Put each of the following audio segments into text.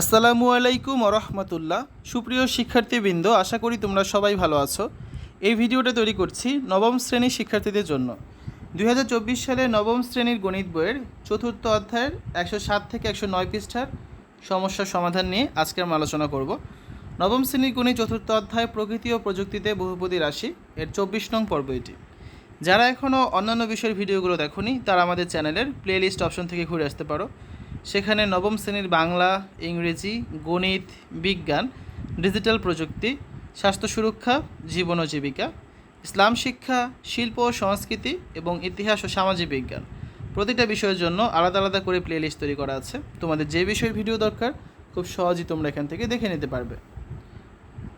আসসালামু আলাইকুম রহমতুল্লাহ সুপ্রিয় শিক্ষার্থীবৃন্দ, আশা করি তোমরা সবাই ভালো আছো। এই ভিডিওটা তৈরি করছি নবম শ্রেণির শিক্ষার্থীদের জন্য। দু হাজার চব্বিশ সালে নবম শ্রেণির গণিত বইয়ের চতুর্থ অধ্যায়ের একশো সাত থেকে একশো নয় পৃষ্ঠার সমস্যার সমাধান নিয়ে আজকে আমরা আলোচনা করব। নবম শ্রেণির গণিত চতুর্থ অধ্যায় প্রকৃতি ও প্রযুক্তিতে বহুপদী রাশি এর চব্বিশ নং পর্ব এটি। যারা এখনও অন্যান্য বিষয়ের ভিডিওগুলো দেখোনি, তারা আমাদের চ্যানেলের প্লেলিস্ট অপশন থেকে ঘুরে আসতে পারো। সেখানে নবম শ্রেণির বাংলা, ইংরেজি, গণিত, বিজ্ঞান, ডিজিটাল প্রযুক্তি, স্বাস্থ্য সুরক্ষা, জীবন ও জীবিকা, ইসলাম শিক্ষা, শিল্প ও সংস্কৃতি এবং ইতিহাস ও সামাজিক বিজ্ঞান। প্রতিটা বিষয়ের জন্য আলাদা আলাদা করে প্লেলিস্ট তৈরি করা আছে। তোমাদের যে বিষয়ের ভিডিও দরকার, খুব সহজেই তোমরা এখান থেকে দেখে নিতে পারবে।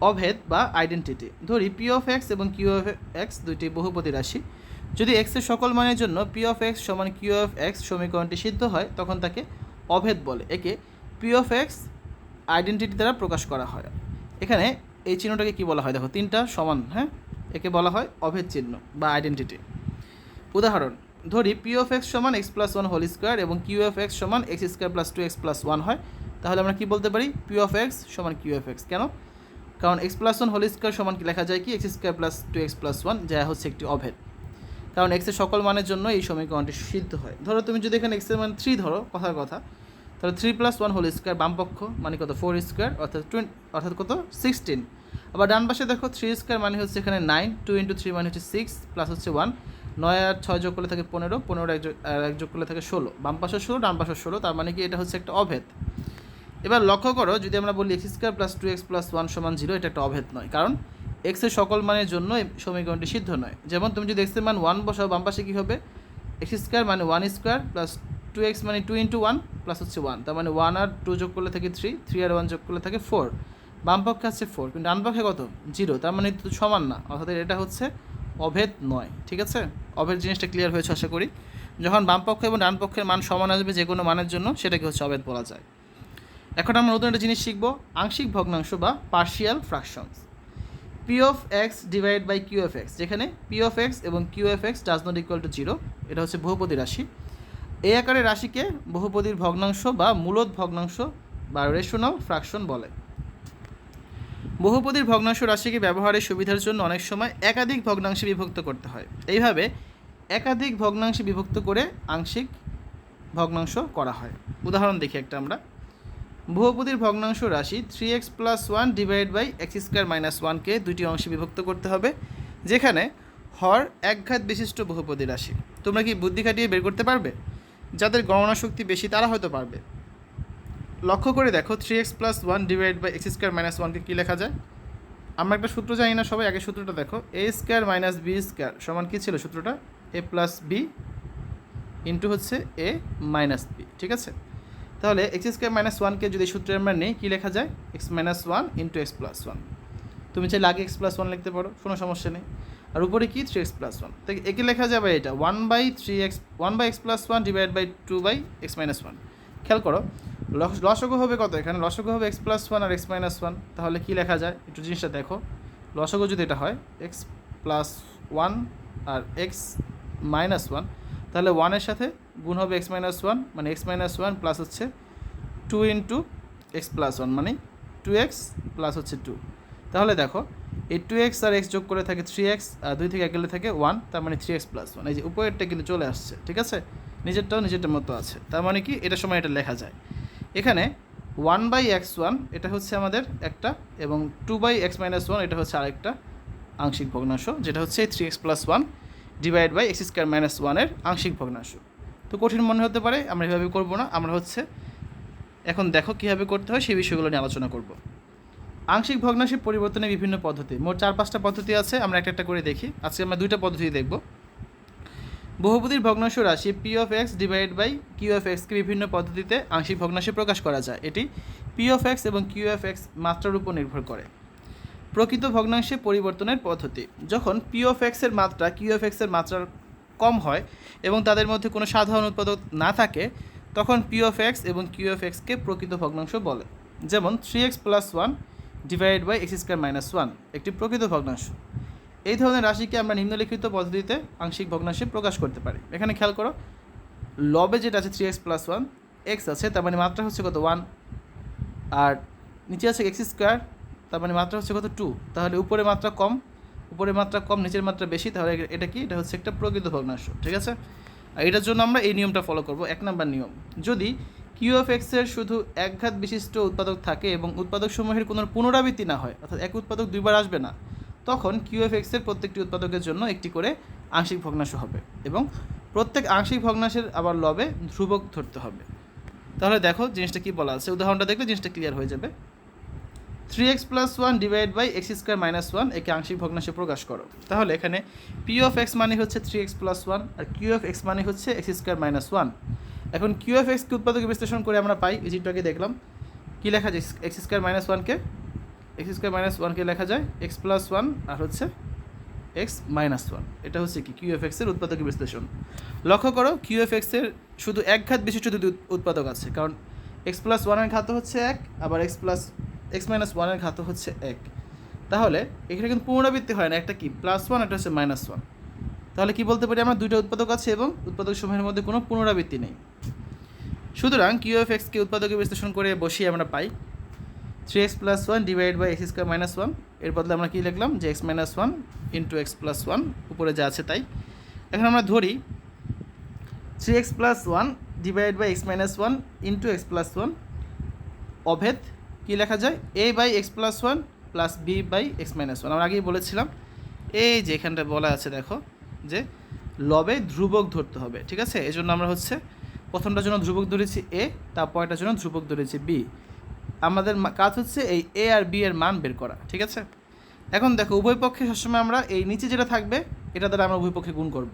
অভেদ বা আইডেন্টিটি ধরি পি অফ এক্স এবং কিউ অফ এক্স দুইটি বহুপতি রাশি। যদি এক্সের সকল মানের জন্য পি অফ এক্স সমান কিউ অফ এক্স সমীকরণটি সিদ্ধ হয়, তখন তাকে অভেদ বলে, একে পি অফ এক্স আইডেন্টিটি দ্বারা প্রকাশ করা হয়। এখানে এই চিহ্নটাকে কি বলা হয়? দেখো, তিনটা সমান হ্যাঁ? একে বলা হয় অভেদ চিহ্ন বা আইডেন্টিটি উদাহরণ, ধরি পি অফ এক্স সমান x plus one whole square এবং কিউ এফ এক্স সমান x square plus two x plus one হয়। তাহলে আমরা কি বলতে পারি? পি অফ এক্স সমান কিউ এক্স কেন? কারণ x plus one whole square সমান কি লেখা যায় কি? X square plus two x plus one যা হচ্ছে একটি অভেদ। কারণ এক্সের সকল মানের জন্য এই সমীকরণটি সিদ্ধ হয়। ধরো তুমি যদি এখানে এক্সের মান থ্রি ধরো, কথার কথা, তাহলে three plus one whole square বাম পক্ষ মানে কত ফোর স্কোয়ার অর্থাৎ টোয়েন্টি অর্থাৎ কত সিক্সটিন আবার ডান পাশে দেখো থ্রি স্কোয়ার মানে হচ্ছে এখানে নাইন টু ইন্টু থ্রি মানে হচ্ছে সিক্স প্লাস হচ্ছে ওয়ান নয় আর ছয় যোগ করলে থাকে পনেরো পনেরো এক এক যোগ করলে থাকে ষোলো। বাম পাশে ষোলো, ডান পাশে ষোলো, তার মানে কি এটা হচ্ছে একটা অভেদ। এবার লক্ষ্য করো, যদি আমরা বলি x square plus two x plus one সমান জিরো এটা একটা অভেদ নয়। কারণ এক্সের সকল মানের জন্য সমীকরণটি সিদ্ধ নয়। যেমন তুমি যদি এক্সের মান ওয়ান বসাও, বাম পাশে কী হবে? এক্স স্কোয়ার মানে one square plus two x মানে টু ইন্টু ওয়ান প্লাস হচ্ছে ওয়ান তার মানে ওয়ান আর টু যোগ করলে থাকে থ্রি থ্রি আর ওয়ান যোগ করলে থাকে ফোর বাম পক্ষে আছে ফোর কিন্তু ডান পক্ষে কত? জিরো তার মানে তো সমান না, অর্থাৎ এটা হচ্ছে অভেদ নয়, ঠিক আছে? অভেদ জিনিসটা ক্লিয়ার হয়েছে, আশা করি। যখন বাম পক্ষ এবং ডান পক্ষের মান সমান আসবে যে কোনো মানের জন্য, সেটাকে হচ্ছে অভেদ বলা যায়। এখন আমরা নতুন একটা জিনিস শিখব, আংশিক ভগ্নাংশ বা partial fractions p of x divide by q of x যেখানে পি অফ এক্স এবং q of x does not equal to zero এটা হচ্ছে বহুপদী রাশি। এই আকারের রাশিকে বহুপদীর ভগ্নাংশ বা মূলত ভগ্নাংশ বা রেশনাল ফ্র্যাকশন বলে। বহুপদীর ভগ্নাংশ রাশিকে ব্যবহারের সুবিধার জন্য অনেক সময় একাধিক ভগ্নাংশে বিভক্ত করতে হয়। এইভাবে একাধিক ভগ্নাংশে বিভক্ত করে আংশিক ভগ্নাংশ করা হয়। উদাহরণ দেখি একটা আমরা। বহুপদীর ভগ্নাংশ রাশি three x plus one divide by x square minus ওয়ানকে দুটি অংশে বিভক্ত করতে হবে, যেখানে হর একঘাত বিশিষ্ট বহুপদী রাশি। তোমরা কি বুদ্ধি খাটিয়ে বের করতে পারবে? যাদের গণনা শক্তি বেশি, তারা হয়তো পারবে। লক্ষ্য করে দেখো three x plus one divide by x square minus ওয়ানকে কী লেখা যায়? আমরা একটা সূত্র জানি না, সবাই আগে সূত্রটা দেখো। A square minus b square সমান কী ছিল সূত্রটা? এ প্লাস বি ইন্টু হচ্ছে এ মাইনাস বি ঠিক আছে? তাহলে এক্স স্কোয়ার মাইনাস ওয়ানকে যদি সূত্রে আমরা নেই, কী লেখা যায়? X minus one into x plus one তুমি চাইলে আগে এক্স প্লাস ওয়ান লিখতে পারো, কোনো সমস্যা নেই। আর উপরে কি? থ্রি এক্স প্লাস ওয়ান তাই একে লেখা যাবে এটা one by three x one by x plus one divide by two by x minus one খেয়াল করো, লস- লসগু হবে কত এখানে? লসক হবে এক্স প্লাস ওয়ান আর এক্স মাইনাস ওয়ান তাহলে কী লেখা যায়? একটু জিনিসটা দেখো। লসক যদি এটা হয় এক্স প্লাস ওয়ান আর এক্স মাইনাস ওয়ান তাহলে ওয়ানের সাথে গুণ হবে এক্স মাইনাস ওয়ান মানে এক্স মাইনাস ওয়ান প্লাস হচ্ছে two into x plus one মানে টু এক্স প্লাস হচ্ছে টু তাহলে দেখো, এই টু এক্স আর এক্স যোগ করে থাকে থ্রি এক্স আর দুই থেকে এক গেলে থাকে ওয়ান তার মানে থ্রি এক্স প্লাস ওয়ান এই যে উপরেরটা কিন্তু চলে আসছে, ঠিক আছে? নিজেরটাও নিজেরটার মতো আছে। তার মানে কি? এটা সময় এটা লেখা যায়। এখানে ওয়ান বাই এক্স ওয়ান এটা হচ্ছে আমাদের একটা, এবং two by x minus one এটা হচ্ছে আরেকটা আংশিক ভগ্নাংশ, যেটা হচ্ছে three x plus one divide by x square minus ওয়ানের আংশিক ভগ্নাংশ। তো কঠিন মনে হতে পারে, আমরা এভাবে করব না, আমরা হচ্ছে এখন দেখো কীভাবে করতে হয়, সেই বিষয়গুলো নিয়ে আলোচনা করব। আংশিক ভগ্নাংশের পরিবর্তনের বিভিন্ন পদ্ধতি, মোট চার পাঁচটা পদ্ধতি আছে, আমরা একটা একটা করে দেখি, আজকে আমরা দুইটা পদ্ধতি দেখব। বহুপতির ভগ্নাংশ রাশি p of x divide by q of এক্সকে বিভিন্ন পদ্ধতিতে আংশিক ভগ্নাংশে প্রকাশ করা যায়। এটি পি অফ এক্স এবং কিউ এফ এক্স মাত্রার উপর নির্ভর করে। প্রকৃত ভগ্নাংশে পরিবর্তনের পদ্ধতি, যখন পি অফ এক্সের মাত্রা কিউ এফ এক্সের মাত্রার কম হয় এবং তাদের মধ্যে কোনো সাধারণ উৎপাদক না থাকে, তখন পি অফ এক্স এবং কিউ এফ এক্সকে প্রকৃত ভগ্নাংশ বলে। যেমন three x plus one divide by x square minus one একটি প্রকৃত ভগ্নাংশ। এই ধরনের রাশিকে আমরা নিম্নলিখিত পদ্ধতিতে আংশিক ভগ্নাংশে প্রকাশ করতে পারি। এখানে খেয়াল করো, লবে যেটা আছে three x plus one x আছে, তার মানে মাত্রা হচ্ছে কত? ওয়ান আর নিচে আছে এক্স স্কোয়ার তার মানে মাত্রা হচ্ছে কত? টু তাহলে উপরে মাত্রা কম উপরে মাত্রা কম, নিচের মাত্রা বেশি, তাহলে এটা কি? এটা হচ্ছে একটা প্রকৃত ভগ্নাংশ, ঠিক আছে? আর এটার জন্য আমরা এই নিয়মটা ফলো করব। এক নাম্বার নিয়ম, যদি কিউ অফ এক্সের শুধু একঘাত বিশিষ্ট উৎপাদক থাকে এবং উৎপাদক সমূহের কোনো পুনরাবৃত্তি না হয়, অর্থাৎ এক উৎপাদক দুইবার আসবে না, তখন কিউ এফ এক্সের প্রত্যেকটি উৎপাদকের জন্য একটি করে আংশিক ভগ্নাংশ হবে এবং প্রত্যেক আংশিক ভগ্নাংশের আবার লবে ধ্রুবক ধরতে হবে। তাহলে দেখো জিনিসটা কি বলা আছে, উদাহরণটা দেখলে জিনিসটা ক্লিয়ার হয়ে যাবে। Three x plus one divide by x square minus one একে আংশিক ভগ্নাংশে প্রকাশ করো। তাহলে এখানে পি অফ এক্স মানে হচ্ছে থ্রি এক্স প্লাস ওয়ান আর কিউ অফ এক্স মানে হচ্ছে এক্স স্কোয়ার মাইনাস ওয়ান এখন কিউ অফ এক্সকে উৎপাদকে বিশ্লেষণ করে আমরা পাই চিত্রটাকে দেখলাম। কী লেখা যায়? এক্স স্কোয়ার মাইনাস ওয়ানকে এক্স স্কোয়ার মাইনাস ওয়ানকে লেখা যায়? এক্স প্লাস ওয়ান আর হচ্ছে এক্স মাইনাস ওয়ান এটা হচ্ছে কি? কিউ এফ এক্সের উৎপাদক বিশ্লেষণ। লক্ষ্য করো কিউ এফ এক্সের শুধু এক ঘাত বিশিষ্ট দুটি উৎ- উৎপাদক আছে। কারণ এক্স প্লাস ওয়ানের ঘাত হচ্ছে এক, আবার এক্স প্লাস এক্স মাইনাস ওয়ানের ঘাত হচ্ছে এক। তাহলে এখানে কিন্তু পুনরাবৃত্তি হয় না, একটা কি? প্লাস ওয়ান একটা হচ্ছে মাইনাস ওয়ান তাহলে কি বলতে পারি আমরা? দুইটা উৎপাদক আছে এবং উৎপাদক সমূহের মধ্যে কোনো পুনরাবৃত্তি নেই। সুতরাং কিউ এফ এক্সকে উৎপাদকে বিশ্লেষণ করে বসিয়ে আমরা পাই three x plus one divide by x square minus ওয়ানের বদলে আমরা কী লিখলাম? যে x minus one into x plus one উপরে যা আছে তাই। এখন আমরা ধরি three x plus one divide by x minus one into x plus one অভেদ কী লেখা যায়? A by x plus one plus b by x minus one আমরা আগেই বলেছিলাম, এই যে এখানটা বলা আছে দেখো, যে লবে ধ্রুবক ধরতে হবে, ঠিক আছে? এই জন্য আমরা হচ্ছে প্রথমটার জন্য ধ্রুবক ধরেছি এ তারপরটার জন্য ধ্রুবক ধরেছি বি আমাদের কাজ হচ্ছে এই এ আর বি এর মান বের করা, ঠিক আছে? এখন দেখো, উভয় পক্ষে সবসময় আমরা এই নিচে যেটা থাকবে, এটা দ্বারা আমরা উভয় পক্ষে গুণ করব।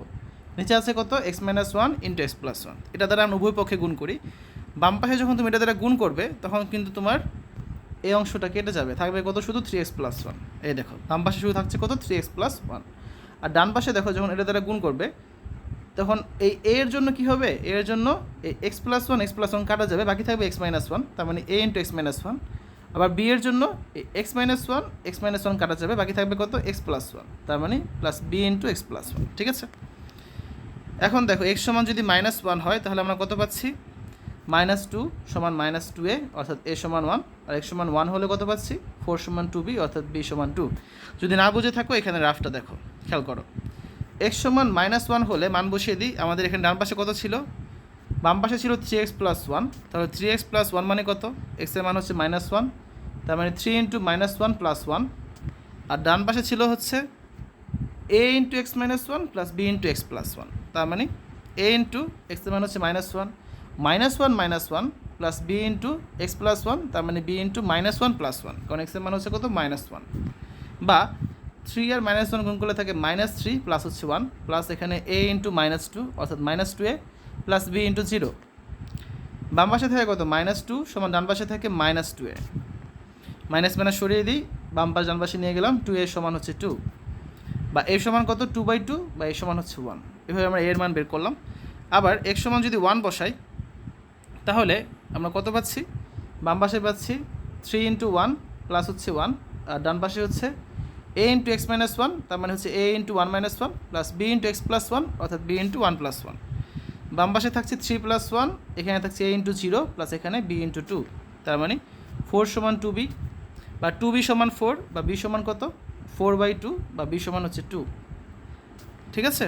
নিচে আছে কত? X minus one into x plus one এটা দ্বারা আমরা উভয় পক্ষে গুণ করি। বাম পাশে যখন তুমি এটা দ্বারা গুণ করবে, তখন কিন্তু তোমার এই অংশটা কেটে যাবে, থাকবে কত? শুধু থ্রি এক্স প্লাস ওয়ান এই দেখো, বাম পাশে শুধু থাকছে কত? থ্রি এক্স প্লাস ওয়ান আর ডান পাশে দেখো, যখন এটা দ্বারা গুণ করবে, তখন এই এ এর জন্য কি হবে? এ এর জন্য এই x plus one x plus one কাটা যাবে, বাকি থাকবে এক্স মাইনাস ওয়ান তার মানে a into x minus one আবার বি এর জন্য এই x minus one x minus one কাটা যাবে, বাকি থাকবে কত? এক্স প্লাস ওয়ান তার মানে plus b into x plus one ঠিক আছে? এখন দেখো এক্স সমান যদি মাইনাস ওয়ান হয়, তাহলে আমরা কত পাচ্ছি? মাইনাস টু সমান মাইনাস টু এ, অর্থাৎ এ সমান ওয়ান, আর এক্স সমান ওয়ান হলে কত পাচ্ছি? ফোর সমান টু বি, অর্থাৎ বি সমান টু। যদি না বুঝে থাকো, এখানে রাফটা দেখো, খেয়াল করো। এক্স সমান মাইনাস ওয়ান হলে মান বসিয়ে দিই, আমাদের এখানে ডান পাশে কত ছিল? বাম পাশে ছিল থ্রি এক্স প্লাস ওয়ান, তাহলে থ্রি এক্স প্লাস ওয়ান মানে কত? এক্সের মান হচ্ছে মাইনাস ওয়ান, তার মানে three into minus one plus one, আর ডান পাশে ছিল হচ্ছে a into x minus one plus b into x plus one, তার মানে এ ইন্টু এক্সের মান হচ্ছে minus one. Minus one minus one plus b into x plus one তার মানে b into minus one plus one কারণ এক্সের মান হচ্ছে কত? মাইনাস ওয়ান বা থ্রি আর মাইনাস ওয়ান গুণ করলে থাকে মাইনাস থ্রি প্লাস হচ্ছে ওয়ান প্লাস এখানে এ ইন্টু মাইনাস টু অর্থাৎ minus two a plus b into zero বাম পাশে থাকে কত? মাইনাস টু সমান ডান পাশে থাকে minus two a. Minus minus সরিয়ে দিই, বাম পাশ ডান পাশে নিয়ে গেলাম টু এ সমান হচ্ছে টু বা এ সমান কত? টু বাই টু বা এ সমান হচ্ছে ওয়ান এভাবে আমরা এর মান বের করলাম। আবার এক্স সমান যদি ওয়ান বসাই তাহলে আমরা কত পাচ্ছি? বাম পাশে পাচ্ছি থ্রি ইন্টু ওয়ান প্লাস হচ্ছে ওয়ান আর ডান পাশে হচ্ছে a into x minus one তার মানে হচ্ছে a into one minus one plus b into x plus one অর্থাৎ b into one plus one বাম পাশে থাকছে থ্রি প্লাস ওয়ান এখানে থাকছে এ ইন্টু জিরো প্লাস এখানে বি ইন্টু টু তার মানে ফোর সমান টু বি বা টু বি সমান ফোর বা বি সমান কত? ফোর বাই টু বা বি সমান হচ্ছে টু ঠিক আছে?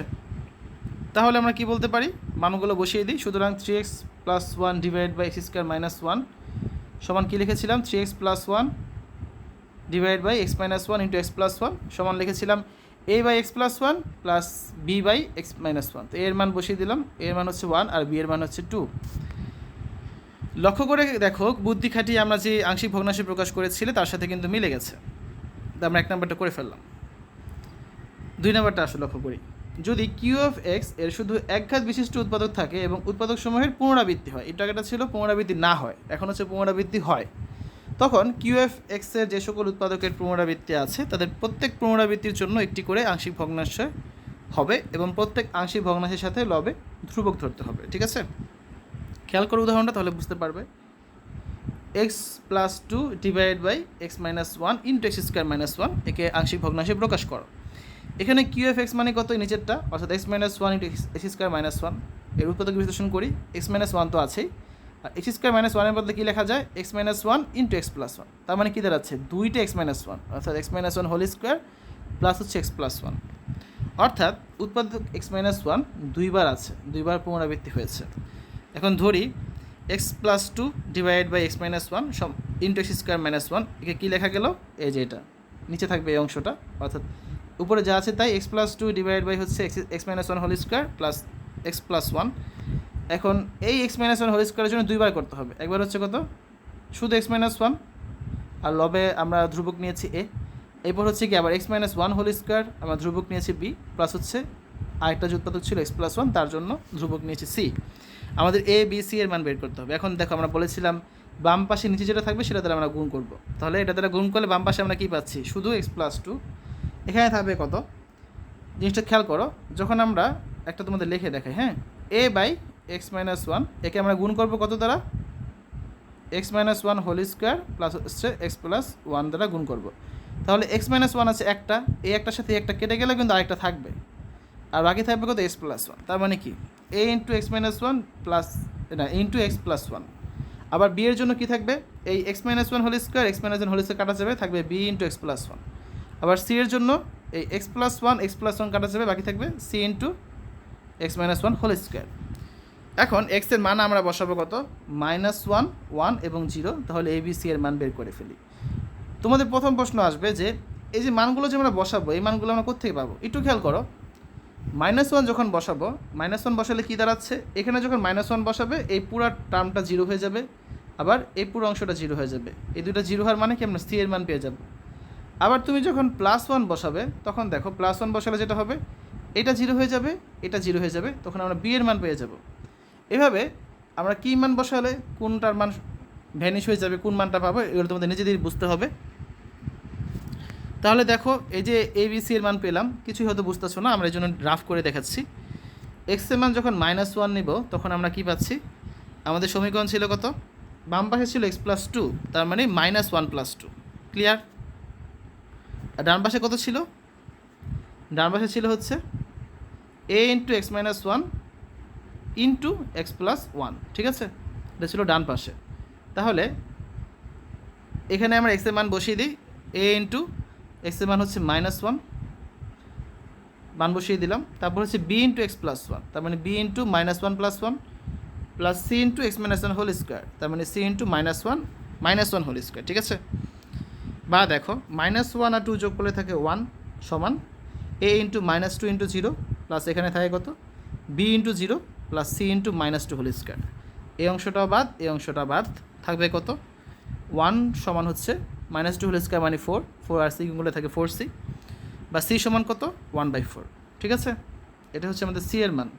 তাহলে আমরা কি বলতে পারি? মানগুলো বসিয়ে দিই। সুতরাং three x plus one divide by x square minus one সমান কী লিখেছিলাম? Three x plus one divide by x minus one into x plus one সমান লিখেছিলাম a by x plus one plus b by x minus one তো এর মান বসিয়ে দিলাম। এর মান হচ্ছে ওয়ান আর বি এর মান হচ্ছে টু লক্ষ্য করে দেখো, বুদ্ধি খাটিয়ে আমরা যে আংশিক ভগ্নাংশে প্রকাশ করেছিলে, তার সাথে কিন্তু মিলে গেছে। তো আমরা এক নাম্বারটা করে ফেললাম। দুই নাম্বারটা আসলে লক্ষ্য করি। যদি কিউ অফ এক্সের শুধু একঘাত বিশিষ্ট উৎপাদক থাকে এবং উৎপাদক সমূহের পুনরাবৃত্তি হয়, এই টাকাটা ছিল পুনরাবৃত্তি না হয়, এখন হচ্ছে পুনরাবৃত্তি হয়। তখন কিউ এফ এক্সের যে সকল উৎপাদকের পুনরাবৃত্তি আছে, তাদের প্রত্যেক পুনরাবৃত্তির জন্য একটি করে আংশিক ভগ্নাংশ হবে এবং প্রত্যেক আংশিক ভগ্নাশের সাথে লবে ধ্রুবক ধরতে হবে, ঠিক আছে? খেয়াল করো উদাহরণটা তাহলে বুঝতে পারবে। X plus two divide by x minus one into x square minus one একে আংশিক ভগ্নাংশে প্রকাশ করো। এখানে কিউ এফ এক্স মানে কত? নিচেরটা। অর্থাৎ x minus one into x square minus ওয়ানের উৎপাদক বিশ্লেষণ করি। এক্স মাইনাস ওয়ান তো আছেই। আর এক্স স্কোয়ার মাইনাস ওয়ানের বদলে কী লেখা যায়? X minus one into x plus one তার মানে কী দাঁড়াচ্ছে? দুইটা এক্স মাইনাস ওয়ান অর্থাৎ x minus one whole square plus হচ্ছে এক্স প্লাস ওয়ান অর্থাৎ উৎপাদক এক্স মাইনাস ওয়ান দুইবার আছে। দুইবার পুনরাবৃত্তি হয়েছে। এখন ধরি x plus two divide by x minus one সব into x square minus one একে কী লেখা গেল? এই যে এটা। নিচে থাকবে এই অংশটা। অর্থাৎ উপরে যা আছে তাই x plus two divide by হচ্ছে x x minus one whole square plus x plus one এখন এই এক্স মাইনাস ওয়ান হোল স্কোয়ারের জন্য দুইবার করতে হবে। একবার হচ্ছে কত? শুধু এক্স মাইনাস ওয়ান আর লবে আমরা ধ্রুবক নিয়েছি এ এরপর হচ্ছে কি আবার x minus one whole square আমরা ধ্রুবক নিয়েছি বি প্লাস হচ্ছে আরেকটা যে উৎপাদক ছিল এক্স প্লাস ওয়ান তার জন্য ধ্রুবক নিয়েছি সি আমাদের এ বি সি এর মান বের করতে হবে। এখন দেখো আমরা বলেছিলাম বাম পাশে নিচে যেটা থাকবে সেটা দ্বারা আমরা গুণ করব। তাহলে এটা দ্বারা গুণ করলে বাম পাশে আমরা কী পাচ্ছি? শুধু এক্স প্লাস টু এখানে থাকবে কত? জিনিসটা খেয়াল করো, যখন আমরা একটা তোমাদের লিখে দেখাই হ্যাঁ? A by x minus one একে আমরা গুণ করব কত দ্বারা? X minus one whole square plus হচ্ছে এক্স প্লাস ওয়ান দ্বারা গুণ করব। তাহলে এক্স মাইনাস ওয়ান আছে একটা, এই একটার সাথে একটা কেটে গেলে কিন্তু আরেকটা থাকবে। আর বাকি থাকবে কত? এক্স প্লাস ওয়ান তার মানে কি? A into x minus one plus না ইন্টু এক্স প্লাস ওয়ান আবার বি এর জন্য কি থাকবে? এই x minus one whole square x minus one whole square কাটা যাবে, থাকবে b into x plus one আবার সি এর জন্য এই x plus one x plus one কাটা যাবে, বাকি থাকবে c into x minus one whole square এখন এক্সের মান আমরা বসাবো কত? মাইনাস ওয়ান ওয়ান এবং জিরো তাহলে এ বি সি এর মান বের করে ফেলি। তোমাদের প্রথম প্রশ্ন আসবে যে, এই যে মানগুলো যে আমরা বসাবো, এই মানগুলো আমরা কোথেকে পাবো? একটু খেয়াল করো। মাইনাস ওয়ান যখন বসাবো মাইনাস ওয়ান বসালে কী দাঁড়াচ্ছে? এখানে যখন মাইনাস ওয়ান বসাবে, এই পুরো টার্মটা জিরো হয়ে যাবে। আবার এই পুরো অংশটা জিরো হয়ে যাবে। এই দুটো জিরো হওয়ার মানে কি? আমরা সি এর মান পেয়ে যাব। আবার তুমি যখন প্লাস ওয়ান বসাবে, তখন দেখো প্লাস ওয়ান বসালে যেটা হবে? এটা জিরো হয়ে যাবে, এটা জিরো হয়ে যাবে, তখন আমরা বি এর মান পেয়ে যাব। এভাবে আমরা কী মান বসালে? কোনটার মান ভ্যানিশ হয়ে যাবে, কোন মানটা পাবো? এগুলো তোমাদের নিজেদের বুঝতে হবে। তাহলে দেখো, এই যে এ বি সি এর মান পেলাম, কিছুই হয়তো বুঝতেছো না, আমরা এই জন্য ড্রাফ করে দেখাচ্ছি। এক্সের মান যখন মাইনাস ওয়ান নিব, তখন আমরা কি পাচ্ছি? আমাদের সমীকরণ ছিল কত? বাম পাশে ছিল এক্স প্লাস টু তার মানে minus one plus two clear ডান পাশে কত ছিল? ডান পাশে ছিল হচ্ছে a into x minus one into x plus one ঠিক আছে? এটা ছিল ডান পাশে। তাহলে এখানে আমরা এক্সের মান বসিয়ে দিই এ ইন্টু এক্সের মান হচ্ছে মাইনাস ওয়ান মান বসিয়ে দিলাম। তারপর হচ্ছে b into x plus one তার মানে b into minus one plus one plus c into x minus one whole square তার মানে c into minus one minus one whole square ঠিক আছে? বা দেখো মাইনাস ওয়ান আর টু যোগ করলে থাকে ওয়ান সমান a into minus two into zero plus এখানে থাকে কত? B into zero plus c into minus two whole square এই অংশটাও বাদ এই অংশটা বাদ, থাকবে কত? ওয়ান সমান হচ্ছে মাইনাস টু হোল স্কোয়ার মানে ফোর ফোর আর সি গুলো থাকে ফোর সি বা সি সমান কত? ওয়ান বাই ফোর ঠিক আছে? এটা হচ্ছে আমাদের সি এর মান।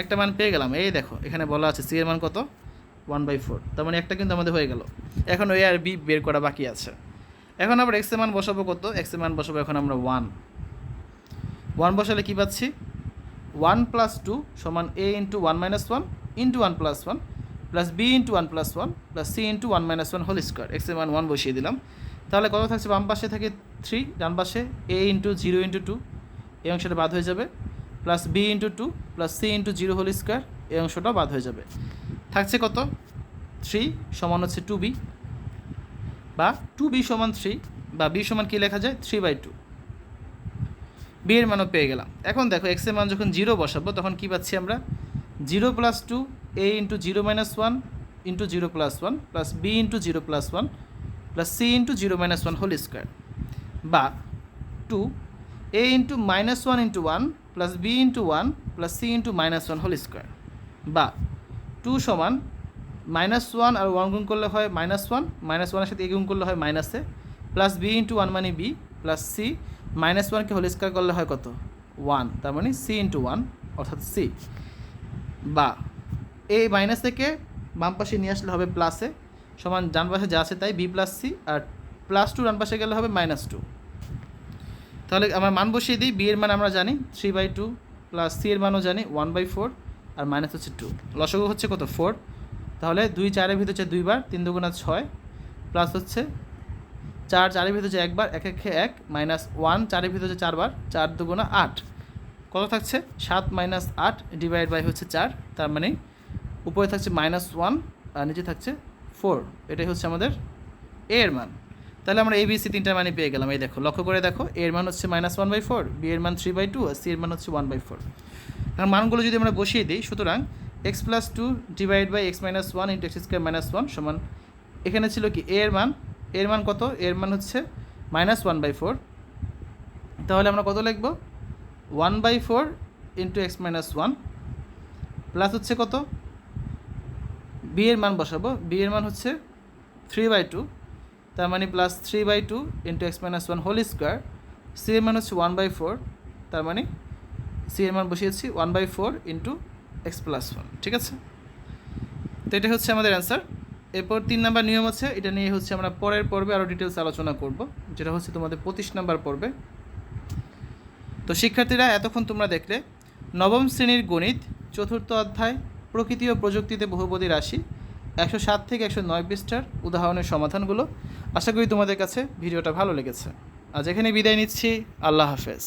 একটা মান পেয়ে গেলাম, এই দেখো, এখানে বলা আছে সি এর মান কত? ওয়ান বাই ফোর তার মানে একটা কিন্তু আমাদের হয়ে গেল। এখন এ আর বি বের করা বাকি আছে। এখন আবার এক্সের মান বসাবো কত? এক্সের মান বসাবো এখন আমরা ওয়ান ওয়ান বসালে কী পাচ্ছি? ওয়ান প্লাস টু সমান a into one minus one into one plus one plus b into one plus one plus c into one minus one whole square এক্সের মান ওয়ান বসিয়ে দিলাম। তাহলে কত থাকছে? বাম পাশে থাকে থ্রি ডান পাশে a into zero into two এই অংশটা বাদ হয়ে যাবে। Plus b into two plus c into zero whole square এই অংশটাও বাদ হয়ে যাবে। থাকছে কত? থ্রি সমান হচ্ছে টু বি বা টু বি সমান থ্রি বা বি সমান কী লেখা যায়? থ্রি বাই টু বি এর মানও পেয়ে গেলাম। এখন দেখো এক্সের মান যখন জিরো বসাবো, তখন কী পাচ্ছি আমরা? Zero plus two a into zero minus one into zero plus one plus b into zero plus one plus c into zero minus one whole square বা two a into minus one into one plus b into one plus c into minus one whole square বা two সমান minus one আর one গুণ করলে হয় minus one minus ওয়ানের সাথে এ গুণ করলে হয় মাইনাসে প্লাস বি ইন্টু ওয়ান মানে বি প্লাস সি মাইনাস ওয়ানকে হোল স্কোয়ার করলে হয় কত? ওয়ান তার মানে সি ইন্টু ওয়ান অর্থাৎ সি বা এই মাইনাস থেকে বাম পাশে নিয়ে আসলে হবে প্লাসে সমান ডান পাশে যা আছে তাই বি প্লাস সি আর প্লাস টু ডান পাশে গেলে হবে মাইনাস টু তাহলে আমরা মান বসিয়ে দিই বি এর মান আমরা জানি three by two plus c এর মানও জানি ওয়ান বাই ফোর আর মাইনাস হচ্ছে টু লসগু হচ্ছে কত? ফোর তাহলে দুই চারের ভিতর হচ্ছে দুইবার, তিন দুগুণা ছয় প্লাস হচ্ছে চার, চারের ভিতর হচ্ছে একবার, এক, একে, এক মাইনাস ওয়ান চারের ভিতর হচ্ছে চারবার, চার দুগুণা আট। কত থাকছে? সাত মাইনাস আট ডিভাইড বাই হচ্ছে চার, তার মানে উপরে থাকছে মাইনাস ওয়ান আর নিচে থাকছে ফোর এটাই হচ্ছে আমাদের এর মান। তাহলে আমরা এ বি সি তিনটা মানে পেয়ে গেলাম। এই দেখো, লক্ষ্য করে দেখো, এর মান হচ্ছে minus one by four b এর মান থ্রি বাই টু আর সি এর মান হচ্ছে ওয়ান বাই ফোর কারণ মানগুলো যদি আমরা বসিয়ে দিই, সুতরাং x plus two divide by x minus one into x square minus one সমান, এখানে ছিল কি এর মান এর মান কত? এর মান হচ্ছে মাইনাস ওয়ান বাই ফোর তাহলে আমরা কত লিখব? One by four into x minus one plus হচ্ছে কত? বি এর মান বসাবো। বি এর মান হচ্ছে থ্রি বাই টু তার মানে plus three by two into x minus one whole square c এর মান হচ্ছে ওয়ান বাই ফোর তার মানে সি এর মান বসিয়েছি one by four into x plus one, ঠিক আছে? তো এটা হচ্ছে আমাদের অ্যান্সার এরপর তিন নাম্বার নিয়ম আছে এটা নিয়ে হচ্ছে আমরা পরের পর্বে আরও ডিটেলস আলোচনা করব, যেটা হচ্ছে তোমাদের পঁচিশ নাম্বার পর্বে। তো শিক্ষার্থীরা, এতক্ষণ তোমরা দেখলে, নবম শ্রেণির গণিত, চতুর্থ অধ্যায়, প্রকৃতি ও প্রযুক্তিতে বহুপদী রাশি, একশো সাত থেকে একশো নয় পৃষ্ঠার উদাহরণের সমাধানগুলো। আশা করি তোমাদের কাছে ভিডিওটা ভালো লেগেছে। আজ এখানে বিদায় নিচ্ছি। আল্লাহ হাফেজ।